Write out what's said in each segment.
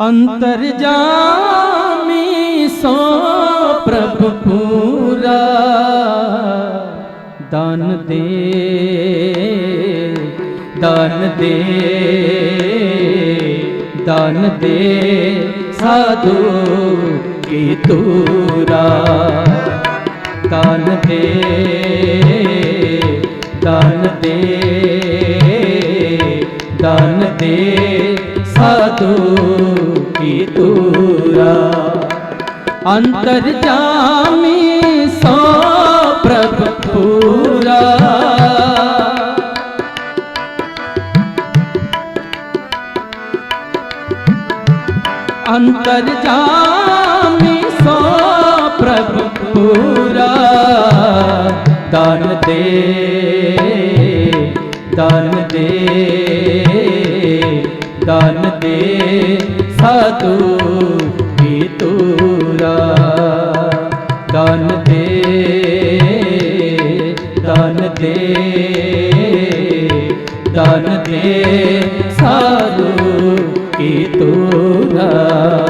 ਅੰਤਰ ਜਾਮੀ ਸੋ ਪ੍ਰਭ ਪੂਰਾ। ਦਾਨ ਦੇ ਦਾਨ ਦੇ ਦਾਨ ਦੇ ਸਾਧੂ ਕੀ ਤੂਰਾ। ਦਾਨ ਦੇ ਦਾਨ ਦੇ ਦਾਨ ਦੇ ਸਾਧੂ ਕੀ ਤੂਰਾ ਅੰਤਰ ਜਾਮੀ ਸੋ ਪ੍ਰਭ ਪੂਰਾ ਅੰਤਰ ਜਾਮੀ ਸੋ ਪ੍ਰਭ ਪੂਰਾ ਦਾਨ ਦੇ ਦਾਨ ਦੇ ਸਾਧੂ ਕੀ ਤੂਰਾ ਦਾਨ ਦੇ ਦਾਨ ਦੇ ਦਾਨ ਦੇ ਸਾਧੂ ਕੀ ਤੂਰਾ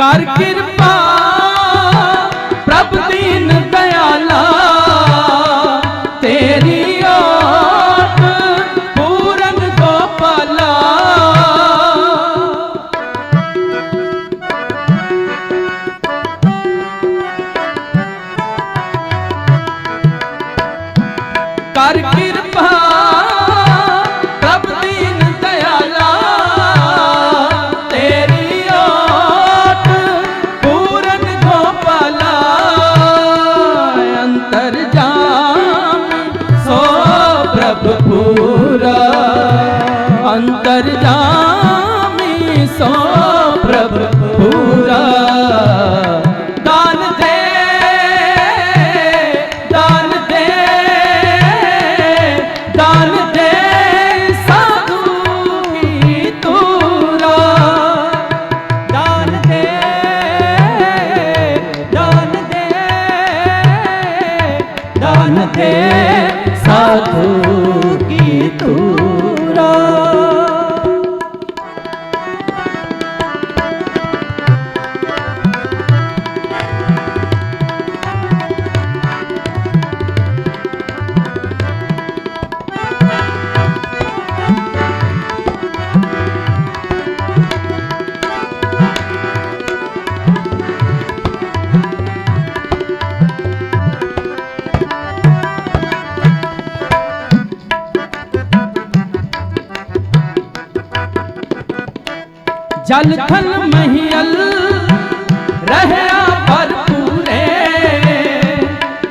ਕਰ ਕਿਰਪਾ ਜਾਮੀ ਜਲ ਥਲ ਮਹੀਲ ਰਹਿਆ ਭਰਪੂਰੇ।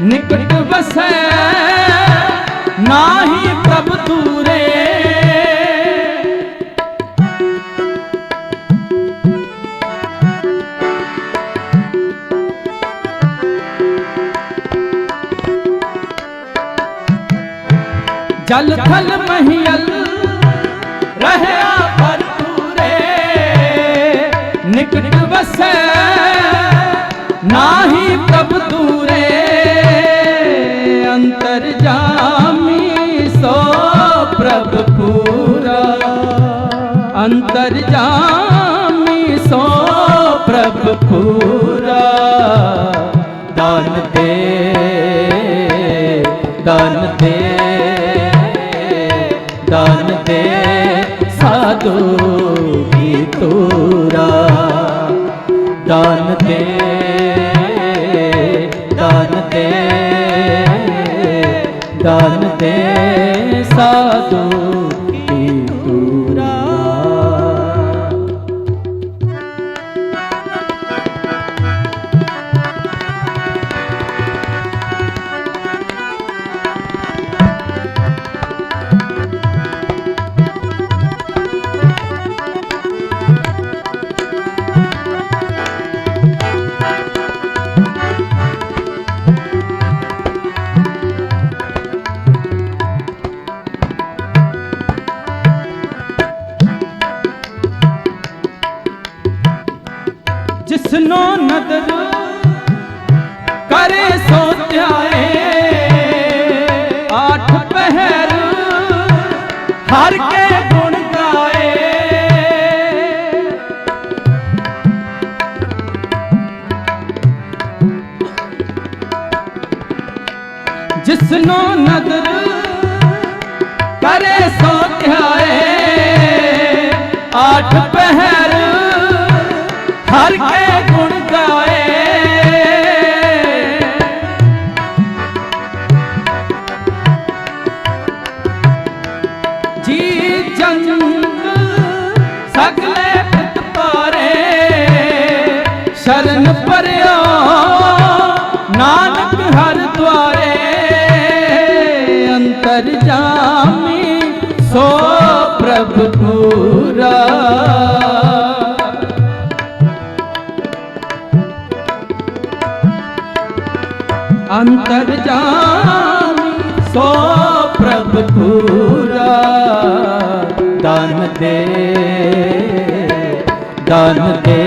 ਨਿਕਟ ਵਸੈ ਨਾਹੀ ਪ੍ਰਭ ਤੂਰੇ ਜਲ ਥਲ ਮਹੀਲ ਅੰਤਰ ਜਾਮੀ ਸੋ ਪ੍ਰਭ ਪੂਰਾ ਦਾਨ ਦੇ ਦਾਨ ਦੇ ਦਾਨ ਦੇ ਸਾਧੂ ਕੀ ਤੂਰਾ ਦਾਨ ਦੇ ਦਾਨ ਦੇ ਦਾਨ ਦੇ ਸਾਧੂ ਜਿਸਨੋ ਨਦਰ ਕਰੇ ਸੋ ਧਿਆਏ ਆਠ ਪਹਿਰ ਹਰ ਕੇ ਗੁਣ ਗਾਏ। ਜਿਸਨੋ ਨਦਰ ਕਰੇ ਸੋ ਧਿਆਏ ਆਠ ਪਹਿਰ ਜੰਗ ਸਗਲੇ ਪਿਤ ਪਾਰੇ, ਸ਼ਰਨ ਪਰਿਆ ਨਾਨਕ ਹਰ ਦੁਆਰੇ। ਅੰਤਰ ਜਾਮੀ ਸੋ ਪ੍ਰਭ ਪੂਰਾ। ਅੰਤਰ ਜਾਮੀ ਸੋ ਪ੍ਰਭ ਪੂਰਾ ਦਾਨ ਦੇ ਦਾਨ ਦੇ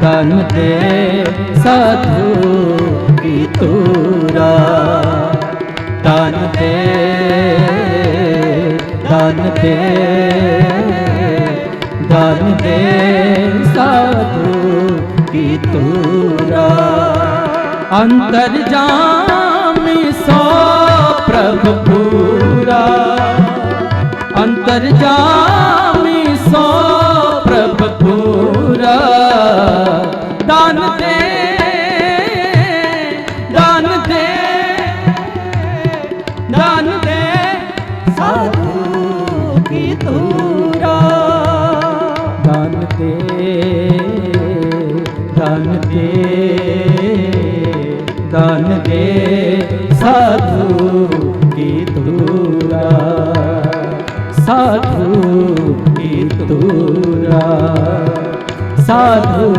ਦਾਨ ਦੇ ਸਾਧੂ ਕੀ ਤੂਰਾ ਦਾਨ ਦੇ ਦਾਨ ਦੇ ਦਾਨ ਦੇ ਸਾਧੂ ਕੀ ਤੂਰਾ ਅੰਤਰ ਜਾਮੀ ਸੋ ਪ੍ਰਭ ਦਾਨ ਦੇ ਸਾਧੂ ਕੀ ਤੂਰਾ ਦਾਨ ਦੇ ਦਾਨ ਦੇ ਦਾਨ ਦੇ ਸਾਧੂ ਕੀ ਤੂਰਾ ਸਾਧੂ ਕੀ ਤੂਰਾ ਸਾਧੂ